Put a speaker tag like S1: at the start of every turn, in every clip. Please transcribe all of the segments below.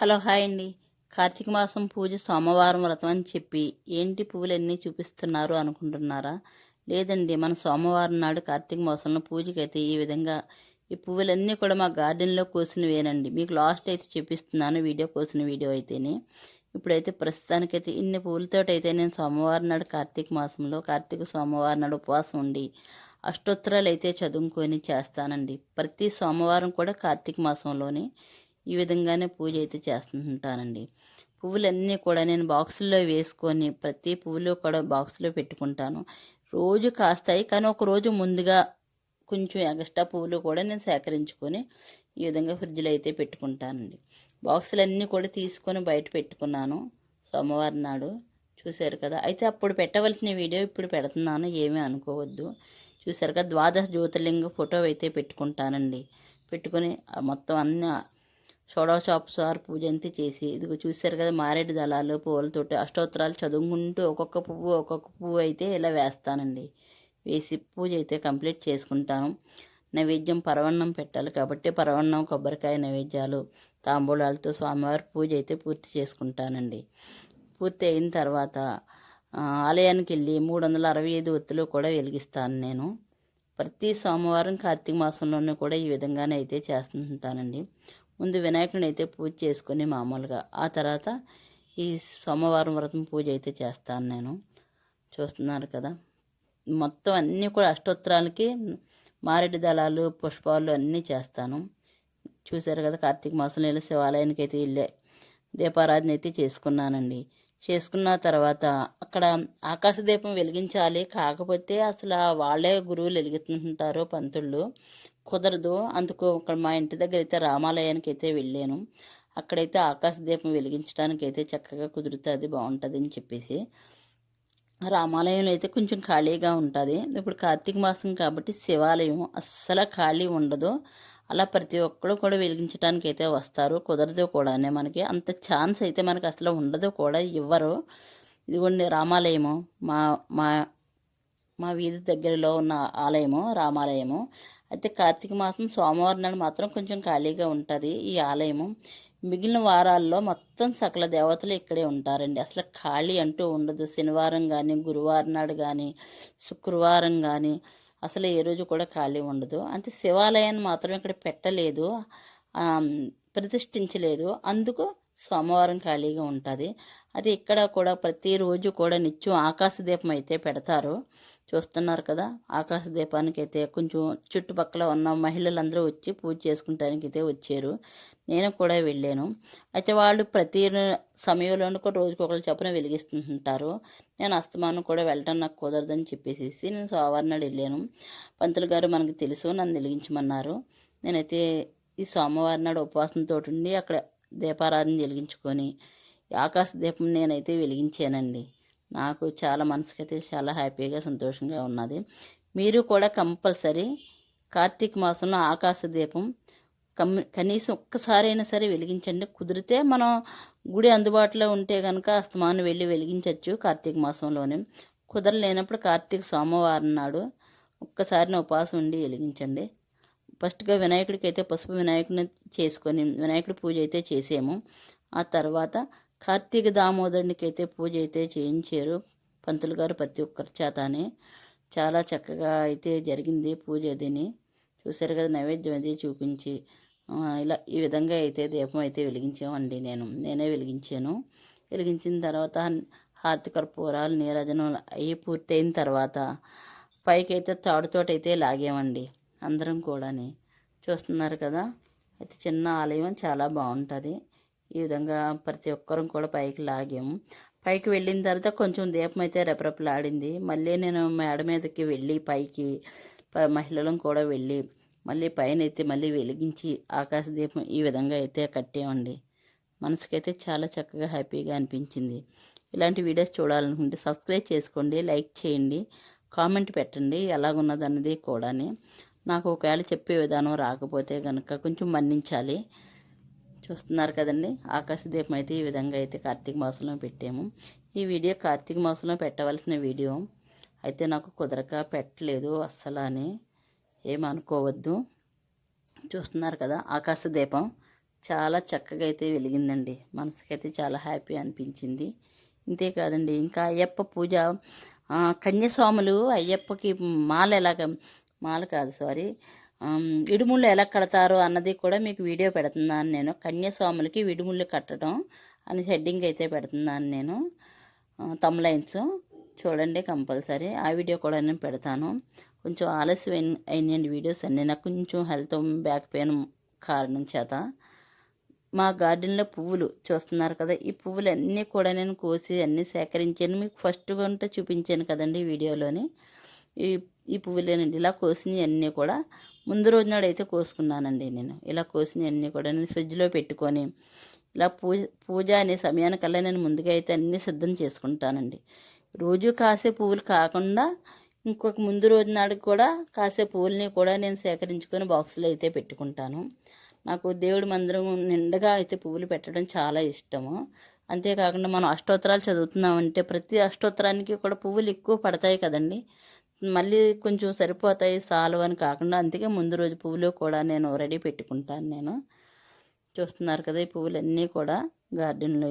S1: Hello hi అండి. కార్తీక మాసం పూజ సోమవారం వ్రతం అని చెప్పి ఏంటి పువ్వులన్నీ చూపిస్తున్నారు అనుకుంటున్నారా? లేదండి మన సోమవారం నాడు కార్తీక మాసంలో పూజకైతే ఈ విధంగా ఈ పువ్వులన్నీ కూడా మా గార్డెన్లో కోసినవేనండి. మీకు లాస్ట్ అయితే చూపిస్తున్నాను వీడియో కోసిన వీడియో అయితేనే. ఇప్పుడైతే ప్రస్తుతానికైతే ఇన్ని పువ్వులతోటి అయితే నేను సోమవారం నాడు కార్తీక మాసంలో కార్తీక సోమవారం నాడు ఉపవాసం ఉండి అష్టోత్తరాలు అయితే చదువుకొని చేస్తానండి. ప్రతి సోమవారం కూడా కార్తీక మాసంలోనే ఈ విధంగానే పూజ అయితే చేస్తుంటానండి. పువ్వులన్నీ కూడా నేను బాక్సుల్లో వేసుకొని ప్రతి పువ్వులు కూడా బాక్స్లో పెట్టుకుంటాను. రోజు కాస్తాయి కానీ ఒక రోజు ముందుగా కొంచెం ఎగస్ట్రా పువ్వులు కూడా నేను సేకరించుకొని ఈ విధంగా ఫ్రిడ్జ్లో అయితే పెట్టుకుంటానండి. బాక్సులన్నీ కూడా తీసుకొని బయట పెట్టుకున్నాను సోమవారం నాడు. చూశారు కదా? అయితే అప్పుడు పెట్టవలసిన వీడియో ఇప్పుడు పెడుతున్నాను ఏమీ అనుకోవద్దు. చూశారు కదా? ద్వాదశ జ్యోతిర్లింగ ఫోటో అయితే పెట్టుకుంటానండి. పెట్టుకొని మొత్తం అన్ని షోడోషాప్సార్ పూజ చేసి ఇదిగో చూశారు కదా మారేడు దళాలు పువ్వులతోటి అష్టోత్తరాలు చదువుకుంటూ ఒక్కొక్క పువ్వు ఒక్కొక్క పువ్వు అయితే ఇలా వేస్తానండి. వేసి పూజ అయితే కంప్లీట్ చేసుకుంటాను. నైవేద్యం పరవన్నం పెట్టాలి కాబట్టి పరవన్నం కొబ్బరికాయ నైవేద్యాలు తాంబూలాలతో స్వామివారి పూజ అయితే పూర్తి చేసుకుంటానండి. పూర్తి అయిన తర్వాత ఆలయానికి వెళ్ళి మూడు వందల అరవై ఐదు ఒత్తులు కూడా వెలిగిస్తాను నేను. ప్రతి సోమవారం కార్తీక మాసంలోనూ కూడా ఈ విధంగానే అయితే చేస్తుంటానండి. ముందు వినాయకుడిని అయితే పూజ చేసుకొని మామూలుగా ఆ తర్వాత ఈ సోమవారం వ్రతం పూజ అయితే చేస్తాను నేను. చూస్తున్నారు కదా. మొత్తం అన్నీ కూడా అష్టోత్తరాలకి మారేడు దళాలు పుష్పాలు అన్నీ చేస్తాను. చూశారు కదా కార్తీక మాసంలో వెళ్ళి శివాలయానికి అయితే వెళ్ళే దీపారాధన అయితే చేసుకున్నానండి. చేసుకున్న తర్వాత అక్కడ ఆకాశ దీపం వెలిగించాలి. కాకపోతే అసలు వాళ్ళే గురువులు వెలిగిస్తుంటారు పంతుళ్ళు. కుదరదు. అందుకు అక్కడ మా ఇంటి దగ్గర అయితే రామాలయానికి అయితే వెళ్ళాను. అక్కడైతే ఆకాశ దీపం వెలిగించడానికి అయితే చక్కగా కుదురుతుంది బాగుంటుంది అని చెప్పేసి. రామాలయంలో అయితే కొంచెం ఖాళీగా ఉంటుంది. ఇప్పుడు కార్తీక మాసం కాబట్టి శివాలయం అస్సలు ఖాళీ ఉండదు. అలా ప్రతి ఒక్కరు కూడా వెలిగించడానికి అయితే వస్తారు. కుదరదు కూడానే మనకి. అంత ఛాన్స్ అయితే మనకి అసలు ఉండదు కూడా ఇవ్వరు. ఇదిగోండి రామాలయము. మా మా మా వీధి దగ్గరలో ఉన్న ఆలయము రామాలయము. అయితే కార్తీక మాసం సోమవారం నాడు మాత్రం కొంచెం ఖాళీగా ఉంటుంది ఈ ఆలయము. మిగిలిన వారాల్లో మొత్తం సకల దేవతలు ఇక్కడే ఉంటారండి. అసలు ఖాళీ అంటూ ఉండదు. శనివారం కానీ గురువారం నాడు కానీ శుక్రవారం కానీ అసలు ఏ రోజు కూడా ఖాళీ ఉండదు. అంటే శివాలయాన్ని మాత్రం ఇక్కడ పెట్టలేదు. ప్రతిష్ఠించలేదు. అందుకు సోమవారం ఖాళీగా ఉంటుంది. అది ఇక్కడ కూడా ప్రతిరోజు కూడా నిత్యం ఆకాశ దీపం అయితే పెడతారు. చూస్తున్నారు కదా ఆకాశ దీపానికి అయితే కొంచెం చుట్టుపక్కల ఉన్న మహిళలందరూ వచ్చి పూజ చేసుకుంటానికి అయితే వచ్చారు. నేను కూడా వెళ్ళాను. అయితే వాళ్ళు ప్రతి సమయంలోనూ కూడా రోజుకి ఒకరు చొప్పున వెలిగిస్తుంటారు. నేను అస్తమానం కూడా వెళ్ళటం నాకు కుదరదని చెప్పేసి నేను సోమవారం నాడు వెళ్ళాను. పంతులు గారు మనకు తెలుసు నన్ను వెలిగించమన్నారు. నేనైతే ఈ సోమవారం నాడు ఉపవాసంతో ఉండి అక్కడ దీపారాధన వెలిగించుకొని ఆకాశ దీపం నేనైతే వెలిగించానండి. నాకు చాలా మనసుకైతే చాలా హ్యాపీగా సంతోషంగా ఉన్నది. మీరు కూడా కంపల్సరీ కార్తీక మాసంలో ఆకాశ దీపం కమ్ కనీసం ఒక్కసారైనా సరే వెలిగించండి. కుదిరితే మనం గుడి అందుబాటులో ఉంటే కనుక అస్తమానం వెళ్ళి వెలిగించవచ్చు కార్తీక మాసంలోనే. కుదరలేనప్పుడు కార్తీక సోమవారం నాడు ఒక్కసారిని ఉపవాసం ఉండి వెలిగించండి. ఫస్ట్గా వినాయకుడికి అయితే పసుపు వినాయకుడిని చేసుకొని వినాయకుడి పూజ అయితే చేసాము. ఆ తర్వాత కార్తీక దామోదరునికి అయితే పూజ అయితే చేయించారు పంతులు గారు ప్రతి ఒక్కరి చేతనే. చాలా చక్కగా అయితే జరిగింది పూజ అదిని చూశారు కదా నైవేద్యం అది చూపించి ఇలా ఈ విధంగా అయితే దీపం అయితే వెలిగించామండి నేను. నేనే వెలిగించాను. వెలిగించిన తర్వాత హారతి కర్పూరాలు నీరాజనం అవి పూర్తయిన తర్వాత పైకి అయితే తాడుతోటి అయితే లాగామండి అందరం కూడాని. చూస్తున్నారు కదా అయితే చిన్న ఆలయం చాలా బాగుంటుంది. ఈ విధంగా ప్రతి ఒక్కరం కూడా పైకి లాగాము పైకి వెళ్ళిన తర్వాత కొంచెం దీపం అయితే రెపరెపలాడింది. మళ్ళీ నేను మేడ మీదకి వెళ్ళి పైకి ప- మహిళలం కూడా వెళ్ళి మళ్ళీ పైన అయితే మళ్ళీ వెలిగించి ఆకాశ దీపం ఈ విధంగా అయితే కట్టామండి మనసుకైతే చాలా చక్కగా హ్యాపీగా అనిపించింది. ఇలాంటి వీడియోస్ చూడాలనుకుంటే సబ్స్క్రైబ్ చేసుకోండి లైక్ చేయండి కామెంట్ పెట్టండి ఎలాగున్నది అన్నది కూడాని. నాకు ఒకవేళ చెప్పే విధానం రాకపోతే కనుక కొంచెం మన్నించాలి. చూస్తున్నారు కదండి. ఆకాశ దీపం అయితే ఈ విధంగా అయితే కార్తీక మాసంలో పెట్టాము. ఈ వీడియో కార్తీక మాసంలో పెట్టవలసిన వీడియో. అయితే నాకు కుదరక పెట్టలేదు అస్సలు అని ఏమనుకోవద్దు చూస్తున్నారు కదా ఆకాశ దీపం చాలా చక్కగా అయితే వెలిగిందండి. మనసుకైతే చాలా హ్యాపీ అనిపించింది. ఇంతేకాదండి ఇంకా అయ్యప్ప పూజ కన్యస్వాములు అయ్యప్పకి మాల ఎలాగ మాల కాదు సారీ విడుముళ్ళు ఎలా కడతారు అన్నది కూడా మీకు వీడియో పెడుతున్నాను నేను. కన్యస్వాములకి విడుముళ్ళు కట్టడం అని హెడ్డింగ్ అయితే పెడుతున్నాను నేను. తమ్లైన్స్ చూడండి కంపల్సరీ. ఆ వీడియో కూడా నేను పెడతాను. కొంచెం ఆలస్యం అయిన అయినండి వీడియోస్ అన్నీ. నాకు కొంచెం హెల్త్ బ్యాక్ పెయిన్ కారణం చేత. మా గార్డెన్లో పువ్వులు చూస్తున్నారు కదా ఈ పువ్వులు అన్నీ కూడా నేను కోసి అన్నీ సేకరించాను. మీకు ఫస్ట్ గంట చూపించాను కదండి వీడియోలోని. ఈ ఈ పువ్వులేనండి. ఇలా కోసినవి అన్నీ కూడా ముందు రోజు నాడు అయితే కోసుకున్నానండి నేను. ఇలా కోసినవి అన్నీ కూడా నేను ఫ్రిడ్జ్లో పెట్టుకొని ఇలా పూజ పూజ అనే సమయానికల్లా నేను ముందుగా అయితే అన్నీ సిద్ధం చేసుకుంటానండి. రోజు కాసే పువ్వులు కాకుండా ఇంకొక ముందు రోజు నాడు కూడా కాసే పువ్వుల్ని కూడా నేను సేకరించుకొని బాక్సులు అయితే పెట్టుకుంటాను. నాకు దేవుడి మందిరం నిండుగా అయితే పువ్వులు పెట్టడం చాలా ఇష్టము. అంతేకాకుండా మనం అష్టోత్తరాలు చదువుతున్నామంటే ప్రతి అష్టోత్తరానికి కూడా పువ్వులు ఎక్కువ పడతాయి కదండి. మళ్ళీ కొంచెం సరిపోతాయి సాలు అని కాకుండా అందుకే ముందు రోజు పువ్వులు కూడా నేను రెడీ పెట్టుకుంటాను నేను. చూస్తున్నారు కదా ఈ పువ్వులన్నీ కూడా గార్డెన్లో.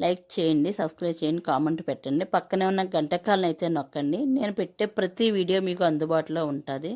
S1: లైక్ చేయండి సబ్స్క్రైబ్ చేయండి కామెంట్ పెట్టండి. పక్కనే ఉన్న గంటకాలను అయితే నొక్కండి. నేను పెట్టే ప్రతి వీడియో మీకు అందుబాటులో ఉంటుంది.